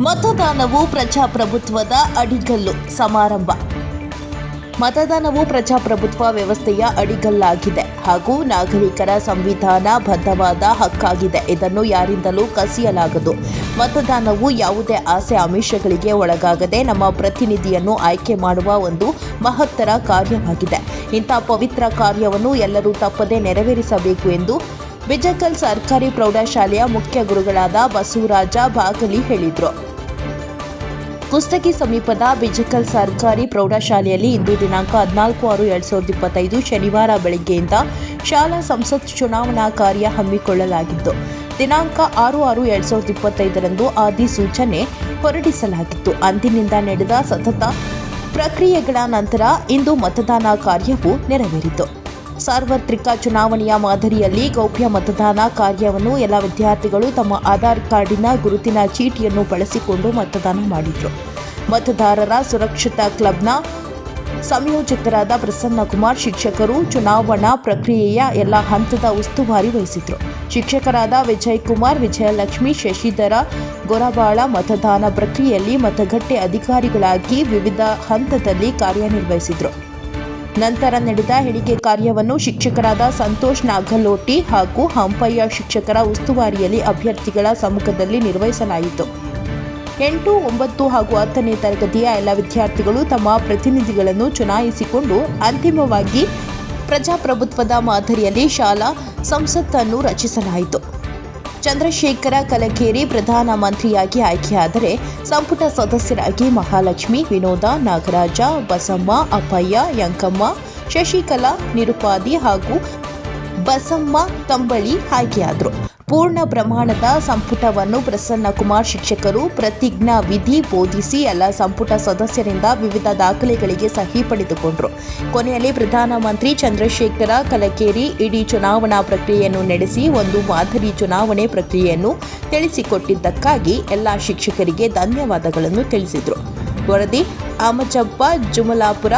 ಮತದಾನವು ಪ್ರಜಾಪ್ರಭುತ್ವದ ಅಡಿಗಲ್ಲು. ಸಮಾರಂಭ. ಮತದಾನವು ಪ್ರಜಾಪ್ರಭುತ್ವ ವ್ಯವಸ್ಥೆಯ ಅಡಿಗಲ್ಲಾಗಿದೆ ಹಾಗೂ ನಾಗರಿಕರ ಸಂವಿಧಾನ ಬದ್ಧವಾದ ಹಕ್ಕಾಗಿದೆ. ಇದನ್ನು ಯಾರಿಂದಲೂ ಕಸಿಯಲಾಗದು. ಮತದಾನವು ಯಾವುದೇ ಆಸೆ ಆಮಿಷಗಳಿಗೆ ಒಳಗಾಗದೆ ನಮ್ಮ ಪ್ರತಿನಿಧಿಯನ್ನು ಆಯ್ಕೆ ಮಾಡುವ ಒಂದು ಮಹತ್ತರ ಕಾರ್ಯವಾಗಿದೆ. ಇಂಥ ಪವಿತ್ರ ಕಾರ್ಯವನ್ನು ಎಲ್ಲರೂ ತಪ್ಪದೆ ನೆರವೇರಿಸಬೇಕು ಎಂದು ಬಿಜಕಲ್ ಸರ್ಕಾರಿ ಪ್ರೌಢಶಾಲೆಯ ಮುಖ್ಯ ಗುರುಗಳಾದ ಬಸವರಾಜ ಬಾಗಲಿ ಹೇಳಿದರು. ಕುಸ್ತಗಿ ಸಮೀಪದ ಬಿಜಕಲ್ ಸರ್ಕಾರಿ ಪ್ರೌಢಶಾಲೆಯಲ್ಲಿ ಇಂದು ದಿನಾಂಕ ಹದಿನಾಲ್ಕು ಆರು ಎರಡ್ ಸಾವಿರದ ಇಪ್ಪತ್ತೈದು ಶನಿವಾರ ಬೆಳಗ್ಗೆಯಿಂದ ಶಾಲಾ ಸಂಸತ್ ಚುನಾವಣಾ ಕಾರ್ಯ ಹಮ್ಮಿಕೊಳ್ಳಲಾಗಿತ್ತು. ದಿನಾಂಕ ಆರು ಆರು ಎರಡ್ ಸಾವಿರದ ಇಪ್ಪತ್ತೈದರಂದು ಅಧಿಸೂಚನೆ ಹೊರಡಿಸಲಾಗಿತ್ತು. ಅಂದಿನಿಂದ ನಡೆದ ಸತತ ಪ್ರಕ್ರಿಯೆಗಳ ನಂತರ ಇಂದು ಮತದಾನ ಕಾರ್ಯವು ನೆರವೇರಿತು. ಸಾರ್ವತ್ರಿಕ ಚುನಾವಣೆಯ ಮಾದರಿಯಲ್ಲಿ ಗೌಪ್ಯ ಮತದಾನ ಕಾರ್ಯವನ್ನು ಎಲ್ಲ ವಿದ್ಯಾರ್ಥಿಗಳು ತಮ್ಮ ಆಧಾರ್ ಕಾರ್ಡಿನ ಗುರುತಿನ ಚೀಟಿಯನ್ನು ಬಳಸಿಕೊಂಡು ಮತದಾನ ಮಾಡಿದರು. ಮತದಾರರ ಸುರಕ್ಷತಾ ಕ್ಲಬ್ನ ಸಂಯೋಜಕರಾದ ಪ್ರಸನ್ನಕುಮಾರ್ ಶಿಕ್ಷಕರು ಚುನಾವಣಾ ಪ್ರಕ್ರಿಯೆಯ ಎಲ್ಲ ಹಂತದ ಉಸ್ತುವಾರಿ ವಹಿಸಿದರು. ಶಿಕ್ಷಕರಾದ ವಿಜಯ್ ಕುಮಾರ್, ವಿಜಯಲಕ್ಷ್ಮಿ, ಶಶಿಧರ ಗೊರಬಾಳ ಮತದಾನ ಪ್ರಕ್ರಿಯೆಯಲ್ಲಿ ಮತಗಟ್ಟೆ ಅಧಿಕಾರಿಗಳಾಗಿ ವಿವಿಧ ಹಂತದಲ್ಲಿ ಕಾರ್ಯನಿರ್ವಹಿಸಿದರು. ನಂತರ ನಡೆದ ಹೇಳಿಕೆ ಕಾರ್ಯವನ್ನು ಶಿಕ್ಷಕರಾದ ಸಂತೋಷ್ ನಾಗಲೋಟಿ ಹಾಗೂ ಹಂಪಯ್ಯ ಶಿಕ್ಷಕರ ಉಸ್ತುವಾರಿಯಲ್ಲಿ ಅಭ್ಯರ್ಥಿಗಳ ಸಮ್ಮುಖದಲ್ಲಿ ನಿರ್ವಹಿಸಲಾಯಿತು. ಎಂಟು, ಒಂಬತ್ತು ಹಾಗೂ ಹತ್ತನೇ ತರಗತಿಯ ಎಲ್ಲ ವಿದ್ಯಾರ್ಥಿಗಳು ತಮ್ಮ ಪ್ರತಿನಿಧಿಗಳನ್ನು ಚುನಾಯಿಸಿಕೊಂಡು ಅಂತಿಮವಾಗಿ ಪ್ರಜಾಪ್ರಭುತ್ವದ ಮಾದರಿಯಲ್ಲಿ ಶಾಲಾ ಸಂಸತ್ತನ್ನು ರಚಿಸಲಾಯಿತು. ಚಂದ್ರಶೇಖರ ಕಲಕೇರಿ ಪ್ರಧಾನ ಮಂತ್ರಿಯಾಗಿ ಆಯ್ಕೆಯಾದರೆ ಸಂಪುಟ ಸದಸ್ಯರಾಗಿ ಮಹಾಲಕ್ಷ್ಮಿ, ವಿನೋದ, ನಾಗರಾಜ, ಬಸಮ್ಮ, ಅಪ್ಪಯ್ಯ, ಯಂಕಮ್ಮ, ಶಶಿಕಲಾ, ನಿರುಪಾದಿ ಹಾಗೂ ಬಸಮ್ಮ, ತಂಬಳಿ ಆಯ್ಕೆಯಾದರು. ಪೂರ್ಣ ಪ್ರಮಾಣದ ಸಂಪುಟವನ್ನು ಪ್ರಸನ್ನಕುಮಾರ್ ಶಿಕ್ಷಕರು ಪ್ರತಿಜ್ಞಾ ವಿಧಿ ಬೋಧಿಸಿ ಎಲ್ಲ ಸಂಪುಟ ಸದಸ್ಯರಿಂದ ವಿವಿಧ ದಾಖಲೆಗಳಿಗೆ ಸಹಿ ಪಡೆದುಕೊಂಡರು. ಕೊನೆಯಲ್ಲಿ ಪ್ರಧಾನಮಂತ್ರಿ ಚಂದ್ರಶೇಖರ ಕಲಕೇರಿ ಇಡೀ ಚುನಾವಣಾ ಪ್ರಕ್ರಿಯೆಯನ್ನು ನಡೆಸಿ ಒಂದು ಮಾದರಿ ಚುನಾವಣೆ ಪ್ರಕ್ರಿಯೆಯನ್ನು ತಿಳಿಸಿಕೊಟ್ಟಿದ್ದಕ್ಕಾಗಿ ಎಲ್ಲ ಶಿಕ್ಷಕರಿಗೆ ಧನ್ಯವಾದಗಳನ್ನು ತಿಳಿಸಿದರು. ವರದಿ, ಆಮಚಪ್ಪ, ಜುಮಲಾಪುರ